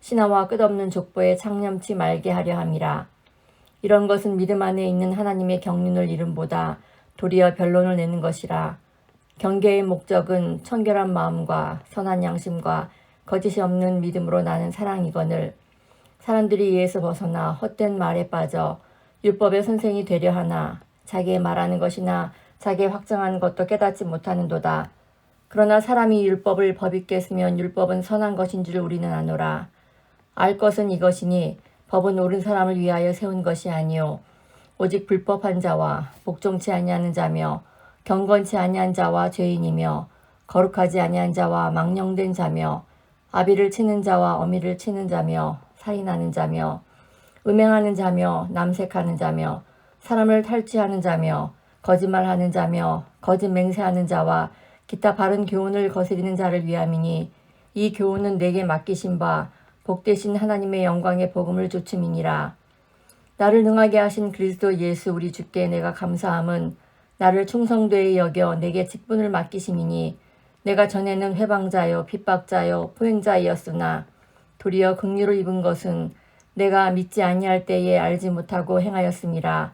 신하와 끝없는 족보에 창념치 말게 하려 함이라. 이런 것은 믿음 안에 있는 하나님의 경륜을 이름보다 도리어 변론을 내는 것이라. 경계의 목적은 청결한 마음과 선한 양심과 거짓이 없는 믿음으로 나는 사랑이거늘 사람들이 이에서 벗어나 헛된 말에 빠져 율법의 선생이 되려 하나 자기의 말하는 것이나 자기의 확정하는 것도 깨닫지 못하는도다. 그러나 사람이 율법을 법있게 쓰면 율법은 선한 것인 줄 우리는 아노라. 알 것은 이것이니 법은 옳은 사람을 위하여 세운 것이 아니요. 오직 불법한 자와 복종치 아니하는 자며 경건치 아니한 자와 죄인이며 거룩하지 아니한 자와 망령된 자며 아비를 치는 자와 어미를 치는 자며 살인하는 자며 음행하는 자며 남색하는 자며 사람을 탈취하는 자며 거짓말하는 자며 거짓 맹세하는 자와 기타 바른 교훈을 거스리는 자를 위함이니 이 교훈은 내게 맡기신 바 복되신 하나님의 영광의 복음을 조침이니라. 나를 능하게 하신 그리스도 예수 우리 주께 내가 감사함은 나를 충성되이 여겨 내게 직분을 맡기심이니 내가 전에는 회방자요 핍박자요 포행자이었으나 도리어 긍휼을 입은 것은 내가 믿지 아니할 때에 알지 못하고 행하였음이라.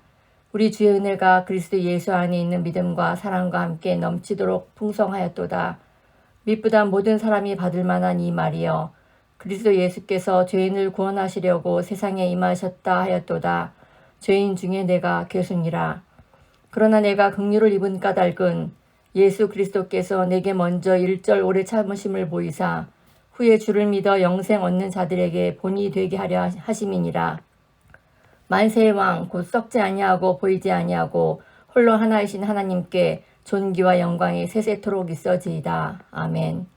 우리 주의 은혜가 그리스도 예수 안에 있는 믿음과 사랑과 함께 넘치도록 풍성하였도다. 믿보다 모든 사람이 받을 만한 이 말이여. 그리스도 예수께서 죄인을 구원하시려고 세상에 임하셨다 하였도다. 죄인 중에 내가 교순이라. 그러나 내가 긍휼을 입은 까닭은 예수 그리스도께서 내게 먼저 일절 오래 참으심을 보이사 후에 주를 믿어 영생 얻는 자들에게 본이 되게 하려 하심이니라. 만세의 왕 곧 썩지 아니하고 보이지 아니하고 홀로 하나이신 하나님께 존귀와 영광이 세세토록 있어지이다. 아멘.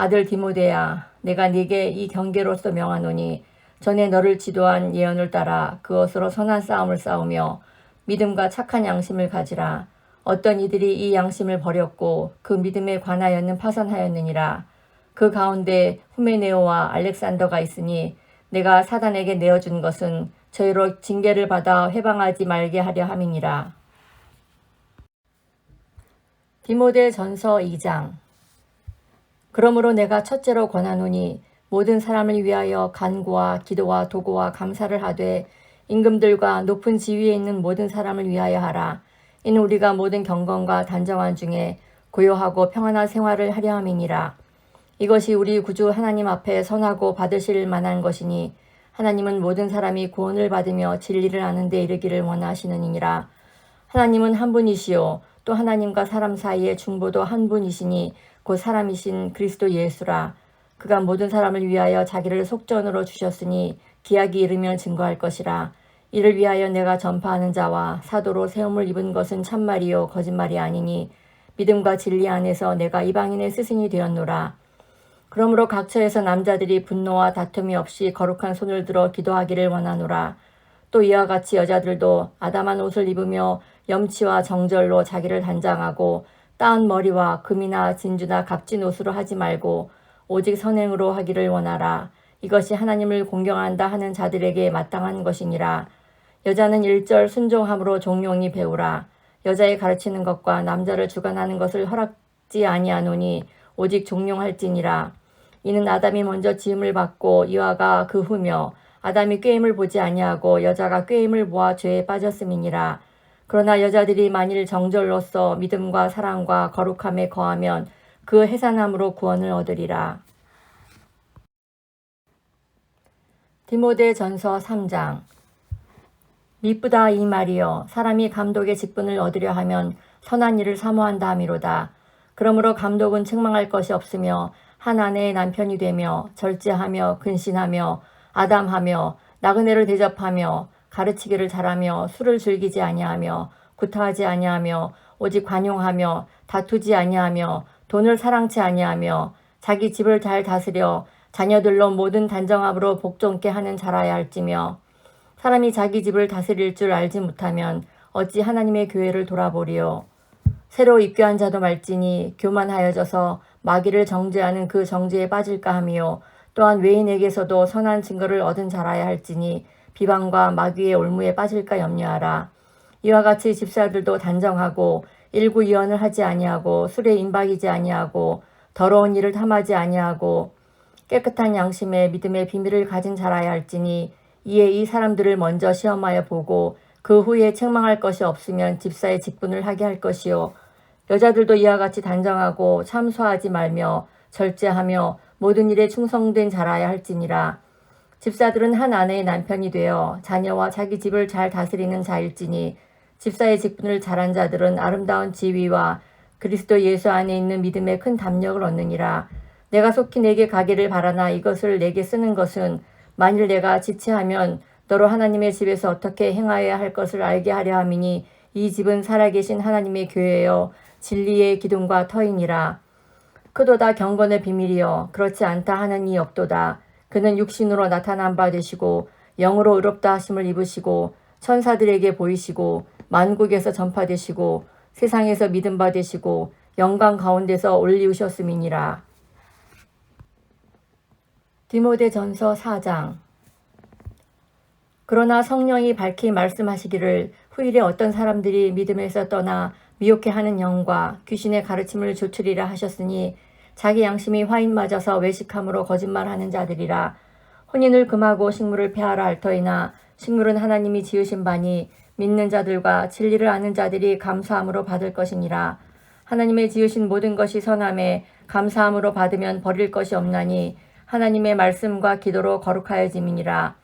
아들 디모데야 내가 네게 이 경계로서 명하노니 전에 너를 지도한 예언을 따라 그것으로 선한 싸움을 싸우며 믿음과 착한 양심을 가지라. 어떤 이들이 이 양심을 버렸고 그 믿음에 관하여는 파산하였느니라. 그 가운데 후메네오와 알렉산더가 있으니 내가 사단에게 내어준 것은 저희로 징계를 받아 회방하지 말게 하려 함이니라. 디모데 전서 2장 그러므로 내가 첫째로 권하노니 모든 사람을 위하여 간구와 기도와 도구와 감사를 하되 임금들과 높은 지위에 있는 모든 사람을 위하여 하라. 이는 우리가 모든 경건과 단정한 중에 고요하고 평안한 생활을 하려 함이니라. 이것이 우리 구주 하나님 앞에 선하고 받으실 만한 것이니 하나님은 모든 사람이 구원을 받으며 진리를 아는 데 이르기를 원하시느니라. 하나님은 한 분이시요 또 하나님과 사람 사이의 중보도 한 분이시니 곧 사람이신 그리스도 예수라. 그가 모든 사람을 위하여 자기를 속전으로 주셨으니 기약이 이르면 증거할 것이라. 이를 위하여 내가 전파하는 자와 사도로 세움을 입은 것은 참말이요 거짓말이 아니니 믿음과 진리 안에서 내가 이방인의 스승이 되었노라. 그러므로 각처에서 남자들이 분노와 다툼이 없이 거룩한 손을 들어 기도하기를 원하노라. 또 이와 같이 여자들도 아담한 옷을 입으며 염치와 정절로 자기를 단장하고 따은 머리와 금이나 진주나 값진 옷으로 하지 말고 오직 선행으로 하기를 원하라. 이것이 하나님을 공경한다 하는 자들에게 마땅한 것이니라. 여자는 일절 순종함으로 종용이 배우라. 여자의 가르치는 것과 남자를 주관하는 것을 허락지 아니하노니 오직 종용할지니라. 이는 아담이 먼저 지음을 받고 이와가 그 후며 아담이 꾀임을 보지 아니하고 여자가 꾀임을 보아 죄에 빠졌음이니라. 그러나 여자들이 만일 정절로서 믿음과 사랑과 거룩함에 거하면 그 해산함으로 구원을 얻으리라. 디모데 전서 3장 미쁘다 이 말이여 사람이 감독의 직분을 얻으려 하면 선한 일을 사모한다 함이로다. 그러므로 감독은 책망할 것이 없으며 한 아내의 남편이 되며 절제하며 근신하며 아담하며 나그네를 대접하며 가르치기를 잘하며 술을 즐기지 아니하며 구타하지 아니하며 오직 관용하며 다투지 아니하며 돈을 사랑치 아니하며 자기 집을 잘 다스려 자녀들로 모든 단정함으로 복종케 하는 자라야 할지며 사람이 자기 집을 다스릴 줄 알지 못하면 어찌 하나님의 교회를 돌아보리요? 새로 입교한 자도 말지니 교만하여져서 마귀를 정죄하는 그 정죄에 빠질까 하며 또한 외인에게서도 선한 증거를 얻은 자라야 할지니 비방과 마귀의 올무에 빠질까 염려하라. 이와 같이 집사들도 단정하고 일구이언을 하지 아니하고 술에 임박이지 아니하고 더러운 일을 탐하지 아니하고 깨끗한 양심에 믿음의 비밀을 가진 자라야 할지니 이에 이 사람들을 먼저 시험하여 보고 그 후에 책망할 것이 없으면 집사의 직분을 하게 할 것이요. 여자들도 이와 같이 단정하고 참소하지 말며 절제하며 모든 일에 충성된 자라야 할지니라 집사들은 한 아내의 남편이 되어 자녀와 자기 집을 잘 다스리는 자일지니 집사의 직분을 잘한 자들은 아름다운 지위와 그리스도 예수 안에 있는 믿음의 큰 담력을 얻느니라. 내가 속히 내게 가기를 바라나 이것을 내게 쓰는 것은 만일 내가 지체하면 너로 하나님의 집에서 어떻게 행하여야 할 것을 알게 하려 함이니 이 집은 살아계신 하나님의 교회여 진리의 기둥과 터이니라. 크도다 경건의 비밀이여 그렇지 않다 하는 이 없도다. 그는 육신으로 나타난 바 되시고 영으로 의롭다 하심을 입으시고 천사들에게 보이시고 만국에서 전파되시고 세상에서 믿음 받으시고 영광 가운데서 올리우셨음이니라. 디모데 전서 4장 그러나 성령이 밝히 말씀하시기를 후일에 어떤 사람들이 믿음에서 떠나 미혹해 하는 영과 귀신의 가르침을 조추리라 하셨으니 자기 양심이 화인 맞아서 외식함으로 거짓말하는 자들이라 혼인을 금하고 식물을 폐하라 할 터이나 식물은 하나님이 지으신 바니 믿는 자들과 진리를 아는 자들이 감사함으로 받을 것이니라. 하나님의 지으신 모든 것이 선함에 감사함으로 받으면 버릴 것이 없나니 하나님의 말씀과 기도로 거룩하여짐이니라.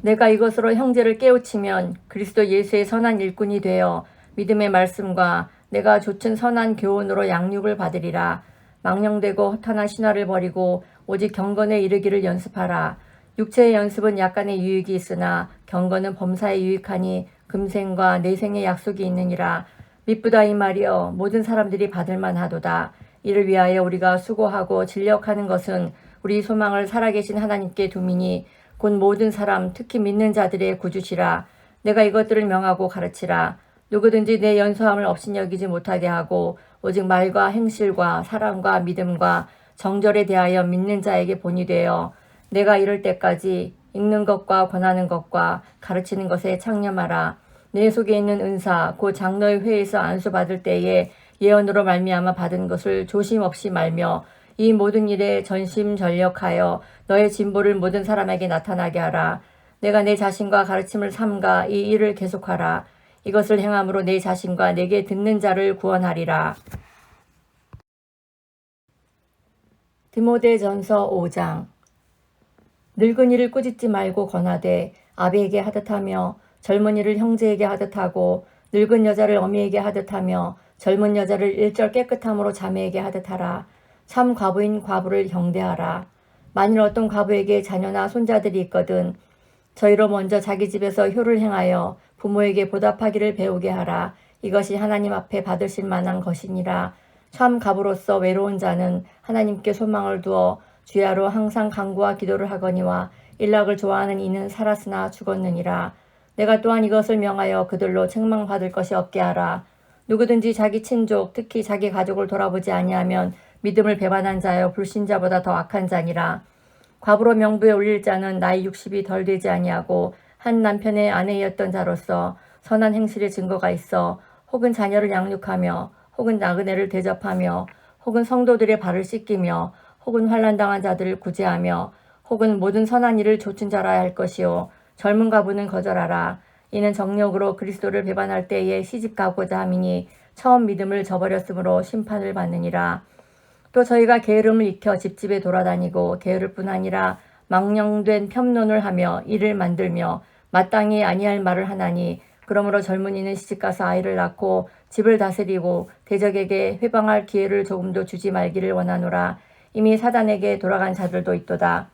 내가 이것으로 형제를 깨우치면 그리스도 예수의 선한 일꾼이 되어 믿음의 말씀과 내가 조춘 선한 교훈으로 양육을 받으리라. 망령되고 허탄한 신화를 버리고 오직 경건에 이르기를 연습하라. 육체의 연습은 약간의 유익이 있으나 경건은 범사에 유익하니 금생과 내생의 약속이 있느니라. 미쁘다 이 말이여. 모든 사람들이 받을 만 하도다. 이를 위하여 우리가 수고하고 진력하는 것은 우리 소망을 살아계신 하나님께 두미니 곧 모든 사람 특히 믿는 자들의 구주시라. 내가 이것들을 명하고 가르치라. 누구든지 내 연소함을 업신여기지 못하게 하고 오직 말과 행실과 사랑과 믿음과 정절에 대하여 믿는 자에게 본이 되어 내가 이럴 때까지 읽는 것과 권하는 것과 가르치는 것에 창념하라 내 속에 있는 은사 곧 장로의 회에서 안수 받을 때에 예언으로 말미암아 받은 것을 조심 없이 말며 이 모든 일에 전심 전력하여 너의 진보를 모든 사람에게 나타나게 하라. 내가 내 자신과 가르침을 삼가 이 일을 계속하라. 이것을 행함으로 내 자신과 내게 듣는 자를 구원하리라. 디모데전서 5장 늙은이를 꾸짖지 말고 권하되 아비에게 하듯하며 젊은이를 형제에게 하듯 하고 늙은 여자를 어미에게 하듯 하며 젊은 여자를 일절 깨끗함으로 자매에게 하듯 하라. 참 과부인 과부를 경대하라. 만일 어떤 과부에게 자녀나 손자들이 있거든 저희로 먼저 자기 집에서 효를 행하여 부모에게 보답하기를 배우게 하라. 이것이 하나님 앞에 받으실 만한 것이니라. 참 가부로서 외로운 자는 하나님께 소망을 두어 주야로 항상 강구와 기도를 하거니와 일락을 좋아하는 이는 살았으나 죽었느니라. 내가 또한 이것을 명하여 그들로 책망받을 것이 없게 하라. 누구든지 자기 친족, 특히 자기 가족을 돌아보지 아니하면 믿음을 배반한 자여 불신자보다 더 악한 자니라. 과부로 명부에 올릴 자는 나이 60이 덜 되지 아니하고 한 남편의 아내였던 자로서 선한 행실의 증거가 있어 혹은 자녀를 양육하며 혹은 나그네를 대접하며 혹은 성도들의 발을 씻기며 혹은 환란당한 자들을 구제하며 혹은 모든 선한 일을 조춘 자라야 할 것이요 젊은 가부는 거절하라. 이는 정력으로 그리스도를 배반할 때에 시집 가고자 함이니 처음 믿음을 저버렸으므로 심판을 받느니라. 또 저희가 게으름을 익혀 집집에 돌아다니고 게으를 뿐 아니라 망령된 편론을 하며 일을 만들며 마땅히 아니할 말을 하나니 그러므로 젊은이는 시집가서 아이를 낳고 집을 다스리고 대적에게 회방할 기회를 조금도 주지 말기를 원하노라. 이미 사단에게 돌아간 자들도 있도다.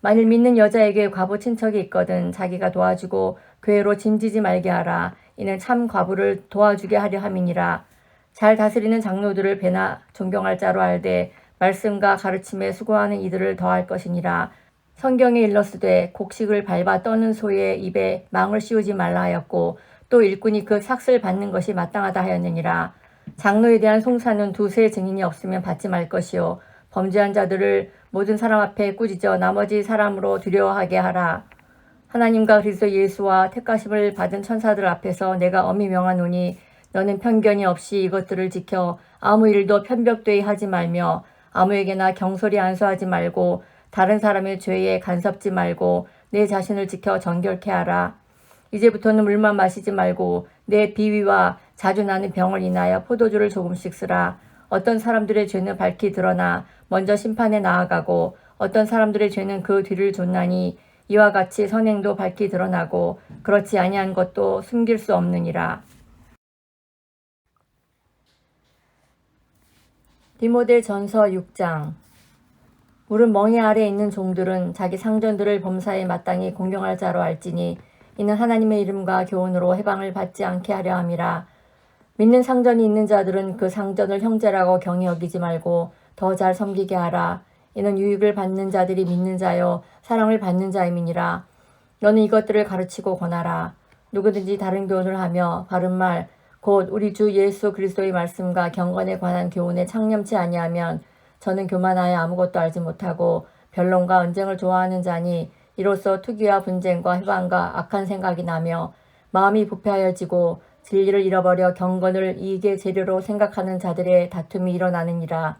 만일 믿는 여자에게 과부 친척이 있거든 자기가 도와주고 교회로 짐지지 말게 하라. 이는 참 과부를 도와주게 하려 함이니라. 잘 다스리는 장로들을 배나 존경할 자로 알되 말씀과 가르침에 수고하는 이들을 더할 것이니라. 성경에 일렀으되 곡식을 밟아 떠는 소의 입에 망을 씌우지 말라 하였고 또 일꾼이 그 삭슬 받는 것이 마땅하다 하였느니라. 장로에 대한 송사는 두세 증인이 없으면 받지 말 것이요 범죄한 자들을 모든 사람 앞에 꾸짖어 나머지 사람으로 두려워하게 하라. 하나님과 그리스도 예수와 택가심을 받은 천사들 앞에서 내가 엄히 명하노니 너는 편견이 없이 이것들을 지켜 아무 일도 편벽되이 하지 말며 아무에게나 경솔히 안수하지 말고 다른 사람의 죄에 간섭지 말고 내 자신을 지켜 정결케 하라. 이제부터는 물만 마시지 말고 내 비위와 자주 나는 병을 인하여 포도주를 조금씩 쓰라. 어떤 사람들의 죄는 밝히 드러나 먼저 심판에 나아가고 어떤 사람들의 죄는 그 뒤를 존나니 이와 같이 선행도 밝히 드러나고 그렇지 아니한 것도 숨길 수 없느니라. 디모데 전서 6장 물은 멍에 아래 있는 종들은 자기 상전들을 범사에 마땅히 공경할 자로 알지니 이는 하나님의 이름과 교훈으로 해방을 받지 않게 하려 함이라. 믿는 상전이 있는 자들은 그 상전을 형제라고 경히 여기지 말고 더 잘 섬기게 하라. 이는 유익을 받는 자들이 믿는 자요 사랑을 받는 자임이니라. 너는 이것들을 가르치고 권하라. 누구든지 다른 교훈을 하며 바른 말 곧 우리 주 예수 그리스도의 말씀과 경건에 관한 교훈에 창념치 아니하면 저는 교만하여 아무것도 알지 못하고 변론과 언쟁을 좋아하는 자니 이로써 투기와 분쟁과 해방과 악한 생각이 나며 마음이 부패하여지고 진리를 잃어버려 경건을 이익의 재료로 생각하는 자들의 다툼이 일어나느니라.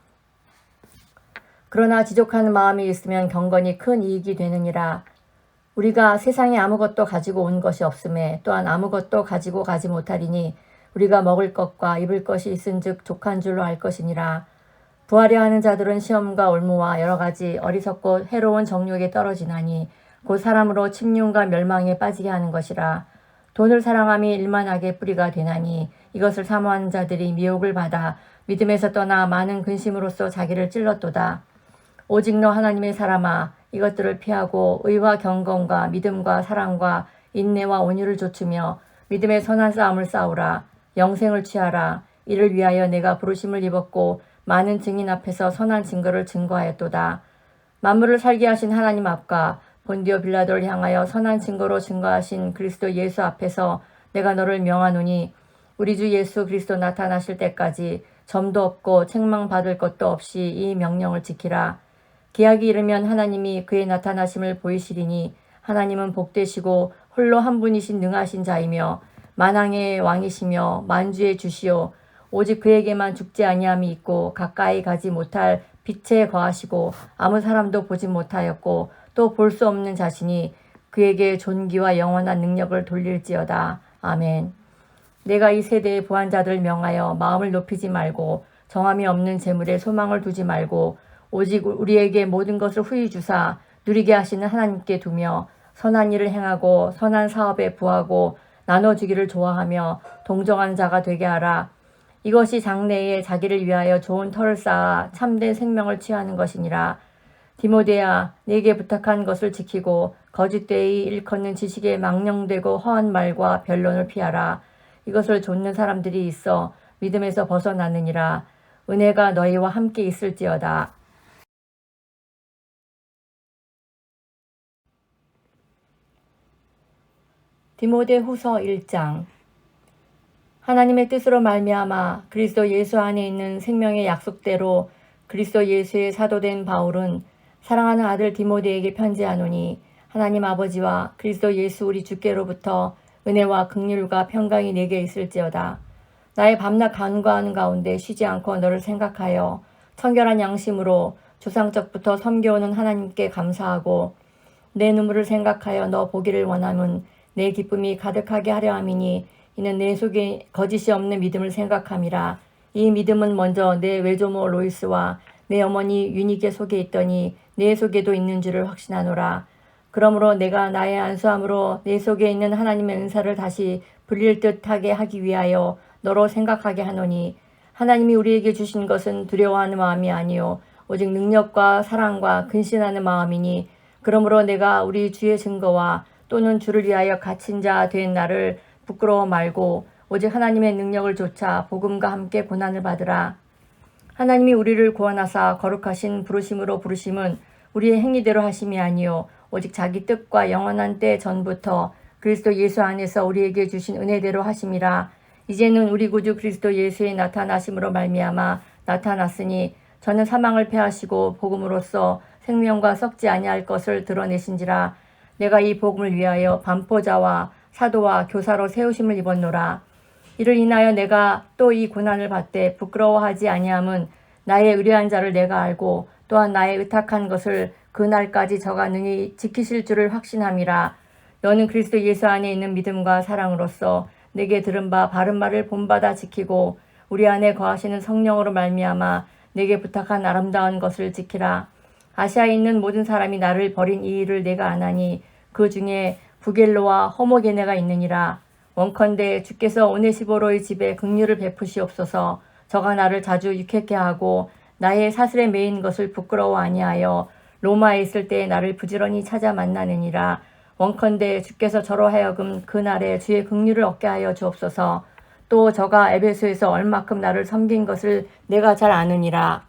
그러나 지족하는 마음이 있으면 경건이 큰 이익이 되느니라. 우리가 세상에 아무것도 가지고 온 것이 없음에 또한 아무것도 가지고 가지 못하리니 우리가 먹을 것과 입을 것이 있은즉 족한 줄로 알 것이니라. 부하려 하는 자들은 시험과 올무와 여러 가지 어리석고 해로운 정욕에 떨어지나니 곧 사람으로 침륜과 멸망에 빠지게 하는 것이라. 돈을 사랑함이 일만하게 뿌리가 되나니 이것을 사모하는 자들이 미혹을 받아 믿음에서 떠나 많은 근심으로써 자기를 찔렀도다. 오직 너 하나님의 사람아 이것들을 피하고 의와 경건과 믿음과 사랑과 인내와 온유를 좇으며 믿음의 선한 싸움을 싸우라 영생을 취하라 이를 위하여 내가 부르심을 입었고 많은 증인 앞에서 선한 증거를 증거하였도다. 만물을 살게 하신 하나님 앞과 본디오 빌라도를 향하여 선한 증거로 증거하신 그리스도 예수 앞에서 내가 너를 명하노니 우리 주 예수 그리스도 나타나실 때까지 점도 없고 책망받을 것도 없이 이 명령을 지키라. 기약이 이르면 하나님이 그의 나타나심을 보이시리니 하나님은 복되시고 홀로 한 분이신 능하신 자이며 만왕의 왕이시며 만주의 주시오 오직 그에게만 죽지 아니함이 있고 가까이 가지 못할 빛에 거하시고 아무 사람도 보지 못하였고 또 볼 수 없는 자신이 그에게 존귀와 영원한 능력을 돌릴지어다. 아멘. 내가 이 세대의 자들을 명하여 마음을 높이지 말고 정함이 없는 재물에 소망을 두지 말고 오직 우리에게 모든 것을 후히 주사 누리게 하시는 하나님께 두며 선한 일을 행하고 선한 사업에 부하고 나눠주기를 좋아하며 동정한 자가 되게 하라. 이것이 장래에 자기를 위하여 좋은 터를 쌓아 참된 생명을 취하는 것이니라. 디모데야, 네게 부탁한 것을 지키고 거짓되이 일컫는 지식에 망령되고 허한 말과 변론을 피하라. 이것을 좇는 사람들이 있어 믿음에서 벗어나느니라. 은혜가 너희와 함께 있을지어다. 디모데 후서 1장 하나님의 뜻으로 말미암아 그리스도 예수 안에 있는 생명의 약속대로 그리스도 예수의 사도된 바울은 사랑하는 아들 디모데에게 편지하노니 하나님 아버지와 그리스도 예수 우리 주께로부터 은혜와 극률과 평강이 내게 있을지어다. 나의 밤낮 간구하는 가운데 쉬지 않고 너를 생각하여 청결한 양심으로 조상적부터 섬겨오는 하나님께 감사하고 내 눈물을 생각하여 너 보기를 원함은 내 기쁨이 가득하게 하려 함이니 이는 내 속에 거짓이 없는 믿음을 생각함이라. 이 믿음은 먼저 내 외조모 로이스와 내 어머니 유니게 속에 있더니 내 속에도 있는 줄을 확신하노라. 그러므로 내가 나의 안수함으로 내 속에 있는 하나님의 은사를 다시 불릴 듯하게 하기 위하여 너로 생각하게 하노니 하나님이 우리에게 주신 것은 두려워하는 마음이 아니요 오직 능력과 사랑과 근신하는 마음이니 그러므로 내가 우리 주의 증거와 또는 주를 위하여 갇힌 자 된 나를 부끄러워 말고 오직 하나님의 능력을 조차 복음과 함께 고난을 받으라. 하나님이 우리를 구원하사 거룩하신 부르심으로 부르심은 우리의 행위대로 하심이 아니요 오직 자기 뜻과 영원한 때 전부터 그리스도 예수 안에서 우리에게 주신 은혜대로 하심이라 이제는 우리 구주 그리스도 예수의 나타나심으로 말미암아 나타났으니 저는 사망을 패하시고 복음으로써 생명과 썩지 아니할 것을 드러내신지라 내가 이 복음을 위하여 반포자와 사도와 교사로 세우심을 입었노라. 이를 인하여 내가 또 이 고난을 받되 부끄러워하지 아니함은 나의 의뢰한 자를 내가 알고 또한 나의 의탁한 것을 그날까지 저가 능히 지키실 줄을 확신함이라. 너는 그리스도 예수 안에 있는 믿음과 사랑으로서 내게 들은 바 바른 말을 본받아 지키고 우리 안에 거하시는 성령으로 말미암아 내게 부탁한 아름다운 것을 지키라. 아시아에 있는 모든 사람이 나를 버린 이 일을 내가 아나니 그 중에 부겔로와 허모게네가 있느니라. 원컨대 주께서 오네시보로의 집에 긍휼을 베푸시옵소서. 저가 나를 자주 유쾌케 하고 나의 사슬에 매인 것을 부끄러워 아니하여 로마에 있을 때 나를 부지런히 찾아 만나느니라. 원컨대 주께서 저로 하여금 그날에 주의 긍휼을 얻게 하여 주옵소서. 또 저가 에베소에서 얼마큼 나를 섬긴 것을 내가 잘 아느니라.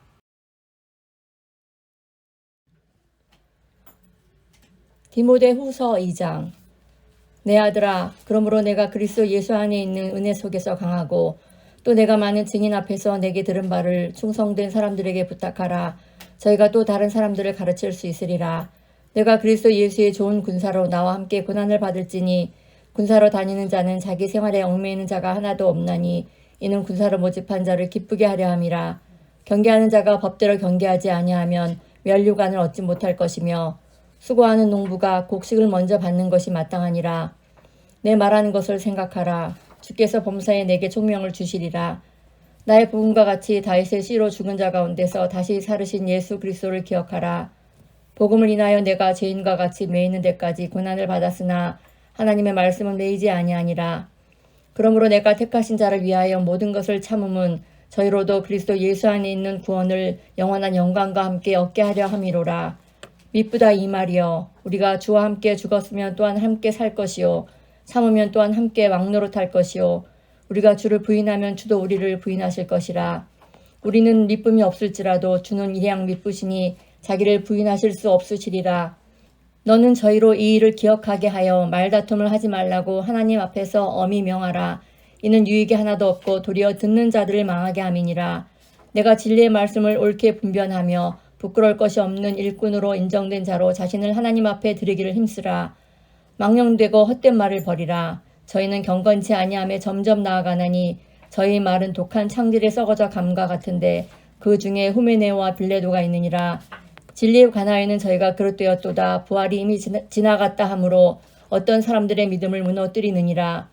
디모데 후서 2장 내 아들아 그러므로 내가 그리스도 예수 안에 있는 은혜 속에서 강하고 또 내가 많은 증인 앞에서 내게 들은 바를 충성된 사람들에게 부탁하라. 저희가 또 다른 사람들을 가르칠 수 있으리라. 내가 그리스도 예수의 좋은 군사로 나와 함께 고난을 받을지니 군사로 다니는 자는 자기 생활에 얽매이는 자가 하나도 없나니 이는 군사로 모집한 자를 기쁘게 하려 함이라. 경계하는 자가 법대로 경계하지 아니하면 면류관을 얻지 못할 것이며 수고하는 농부가 곡식을 먼저 받는 것이 마땅하니라. 내 말하는 것을 생각하라. 주께서 범사에 내게 총명을 주시리라. 나의 부흥과 같이 다윗의 씨로 죽은 자 가운데서 다시 살으신 예수 그리스도를 기억하라. 복음을 인하여 내가 죄인과 같이 매이는 데까지 고난을 받았으나 하나님의 말씀은 매이지 아니하니라. 그러므로 내가 택하신 자를 위하여 모든 것을 참음은 저희로도 그리스도 예수 안에 있는 구원을 영원한 영광과 함께 얻게 하려 함이로라. 미쁘다 이 말이여 우리가 주와 함께 죽었으면 또한 함께 살 것이요 참으면 또한 함께 왕노릇할 것이요. 우리가 주를 부인하면 주도 우리를 부인하실 것이라. 우리는 미쁨이 없을지라도 주는 일양 미쁘시니 자기를 부인하실 수 없으시리라. 너는 저희로 이 일을 기억하게 하여 말다툼을 하지 말라고 하나님 앞에서 엄히 명하라. 이는 유익이 하나도 없고 도리어 듣는 자들을 망하게 함이니라. 내가 진리의 말씀을 옳게 분변하며 부끄러울 것이 없는 일꾼으로 인정된 자로 자신을 하나님 앞에 드리기를 힘쓰라. 망령되고 헛된 말을 버리라. 저희는 경건치 아니함에 점점 나아가나니 저희 말은 독한 창질에 썩어져 감과 같은데 그 중에 후메네오와 빌레도가 있느니라. 진리에 관하여는 저희가 그릇되었도다. 부활이 이미 지나, 갔다 하므로 어떤 사람들의 믿음을 무너뜨리느니라.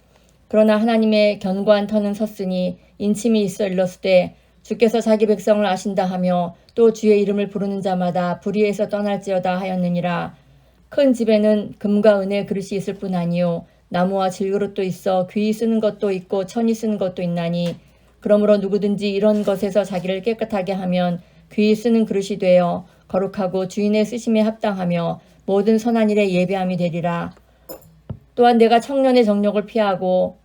그러나 하나님의 견고한 터는 섰으니 인침이 있어 일렀을 때 주께서 자기 백성을 아신다 하며 또 주의 이름을 부르는 자마다 불의에서 떠날지어다 하였느니라. 큰 집에는 금과 은의 그릇이 있을 뿐 아니요 나무와 질그릇도 있어 귀히 쓰는 것도 있고 천이 쓰는 것도 있나니 그러므로 누구든지 이런 것에서 자기를 깨끗하게 하면 귀히 쓰는 그릇이 되어 거룩하고 주인의 쓰심에 합당하며 모든 선한 일에 예배함이 되리라. 또한 내가 청년의 정력을 피하고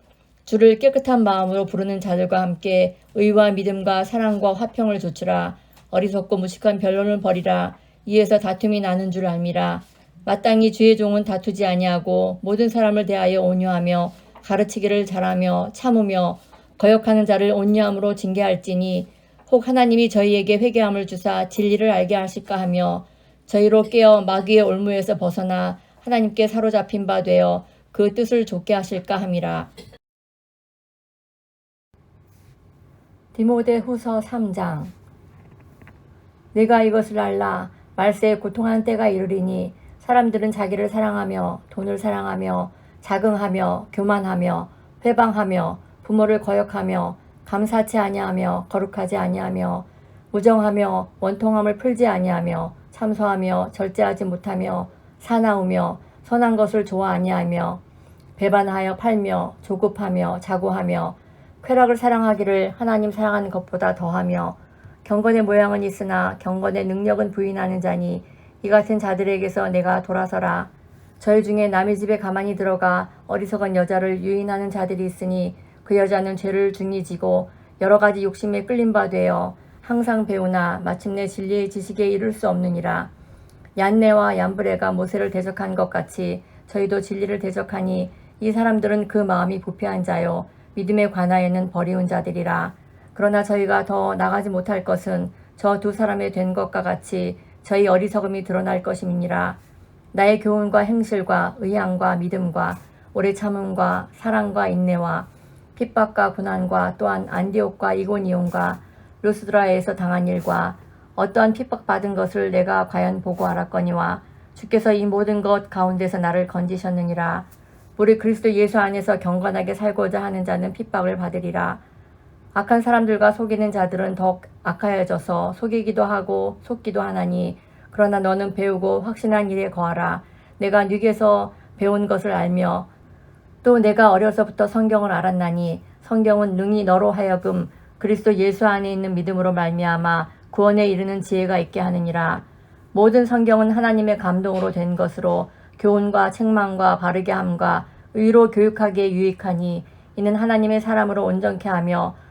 주를 깨끗한 마음으로 부르는 자들과 함께 의와 믿음과 사랑과 화평을 조추라. 어리석고 무식한 변론을 버리라. 이에서 다툼이 나는 줄 알미라. 마땅히 주의 종은 다투지 아니하고 모든 사람을 대하여 온유하며 가르치기를 잘하며 참으며 거역하는 자를 온유함으로 징계할지니 혹 하나님이 저희에게 회개함을 주사 진리를 알게 하실까 하며 저희로 깨어 마귀의 올무에서 벗어나 하나님께 사로잡힌 바 되어 그 뜻을 좋게 하실까 함이라. 디모데 후서 3장 내가 이것을 알라 말세에 고통하는 때가 이르리니 사람들은 자기를 사랑하며 돈을 사랑하며 자긍하며 교만하며 회방하며 부모를 거역하며 감사치 아니하며 거룩하지 아니하며 무정하며 원통함을 풀지 아니하며 참소하며 절제하지 못하며 사나우며 선한 것을 좋아 아니하며 배반하여 팔며 조급하며 자고하며 쾌락을 사랑하기를 하나님 사랑하는 것보다 더하며 경건의 모양은 있으나 경건의 능력은 부인하는 자니 이 같은 자들에게서 내가 돌아서라. 저희 중에 남의 집에 가만히 들어가 어리석은 여자를 유인하는 자들이 있으니 그 여자는 죄를 중히 지고 여러 가지 욕심에 끌린 바 되어 항상 배우나 마침내 진리의 지식에 이를 수 없느니라. 얀네와 얀브레가 모세를 대적한 것 같이 저희도 진리를 대적하니 이 사람들은 그 마음이 부패한 자요 믿음에 관하여는 버리운 자들이라. 그러나 저희가 더 나가지 못할 것은 저 두 사람의 된 것과 같이 저희 어리석음이 드러날 것임이니라. 나의 교훈과 행실과 의향과 믿음과 오래 참음과 사랑과 인내와 핍박과 고난과 또한 안디옥과 이고니온과 루스드라에서 당한 일과 어떠한 핍박받은 것을 내가 과연 보고 알았거니와 주께서 이 모든 것 가운데서 나를 건지셨느니라. 우리 그리스도 예수 안에서 경건하게 살고자 하는 자는 핍박을 받으리라. 악한 사람들과 속이는 자들은 더욱 악하여져서 속이기도 하고 속기도 하나니 그러나 너는 배우고 확신한 일에 거하라. 내가 뉘게서 배운 것을 알며 또 내가 어려서부터 성경을 알았나니 성경은 능히 너로 하여금 그리스도 예수 안에 있는 믿음으로 말미암아 구원에 이르는 지혜가 있게 하느니라. 모든 성경은 하나님의 감동으로 된 것으로 교훈과 책망과 바르게 함과 의로 교육하기에 유익하니 이는 하나님의 사람으로 온전케 하며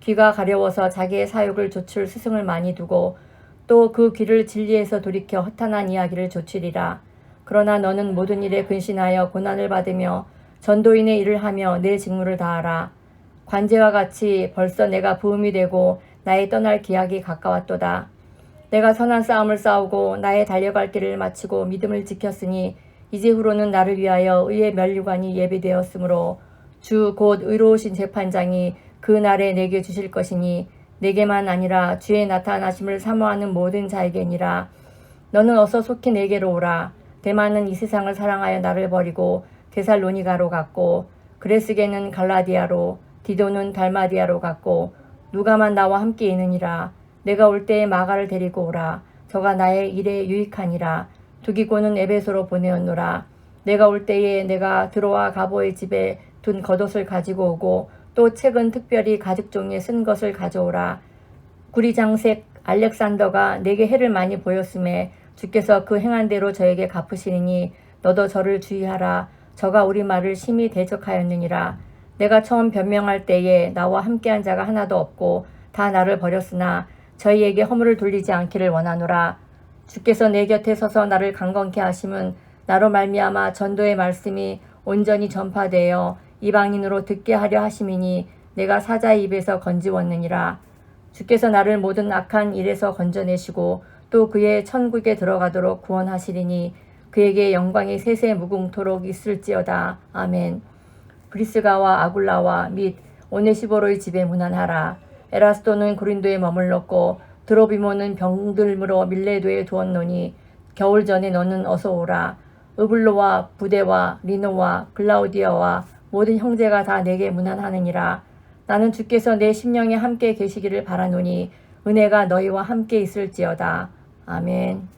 귀가 가려워서 자기의 사욕을 조출 스승을 많이 두고 또 그 귀를 진리에서 돌이켜 허탄한 이야기를 조치리라. 그러나 너는 모든 일에 근신하여 고난을 받으며 전도인의 일을 하며 내 직무를 다하라. 관제와 같이 벌써 내가 부음이 되고 나의 떠날 기약이 가까웠도다. 내가 선한 싸움을 싸우고 나의 달려갈 길을 마치고 믿음을 지켰으니 이제 후로는 나를 위하여 의의 면류관이 예비되었으므로 주 곧 의로우신 재판장이 그 날에 내게 주실 것이니 내게만 아니라 주의 나타나심을 사모하는 모든 자에게니라. 너는 어서 속히 내게로 오라. 대만은 이 세상을 사랑하여 나를 버리고 데살로니가로 갔고 그레스게는 갈라디아로 디도는 달마디아로 갔고 누가만 나와 함께 있느니라. 내가 올 때에 마가를 데리고 오라. 저가 나의 일에 유익하니라. 두기고는 에베소로 보내었노라. 내가 올 때에 내가 들어와 가보의 집에 둔 겉옷을 가지고 오고 또 책은 특별히 가죽 종이에 쓴 것을 가져오라. 구리장색 알렉산더가 내게 해를 많이 보였음에 주께서 그 행한 대로 저에게 갚으시니 너도 저를 주의하라. 저가 우리 말을 심히 대적하였느니라. 내가 처음 변명할 때에 나와 함께한 자가 하나도 없고 다 나를 버렸으나 저희에게 허물을 돌리지 않기를 원하노라. 주께서 내 곁에 서서 나를 강건케 하심은 나로 말미암아 전도의 말씀이 온전히 전파되어 이방인으로 듣게 하려 하심이니 내가 사자의 입에서 건지웠느니라. 주께서 나를 모든 악한 일에서 건져내시고 또 그의 천국에 들어가도록 구원하시리니 그에게 영광이 세세 무궁토록 있을지어다. 아멘. 브리스가와 아굴라와 및 오네시보로의 집에 문안하라. 에라스도는 고린도에 머물렀고 드로비모는 병들므로 밀레도에 두었노니 겨울 전에 너는 어서 오라. 으블로와 부대와 리노와 글라우디아와 모든 형제가 다 내게 문안하느니라. 나는 주께서 내 심령에 함께 계시기를 바라노니 은혜가 너희와 함께 있을지어다. 아멘.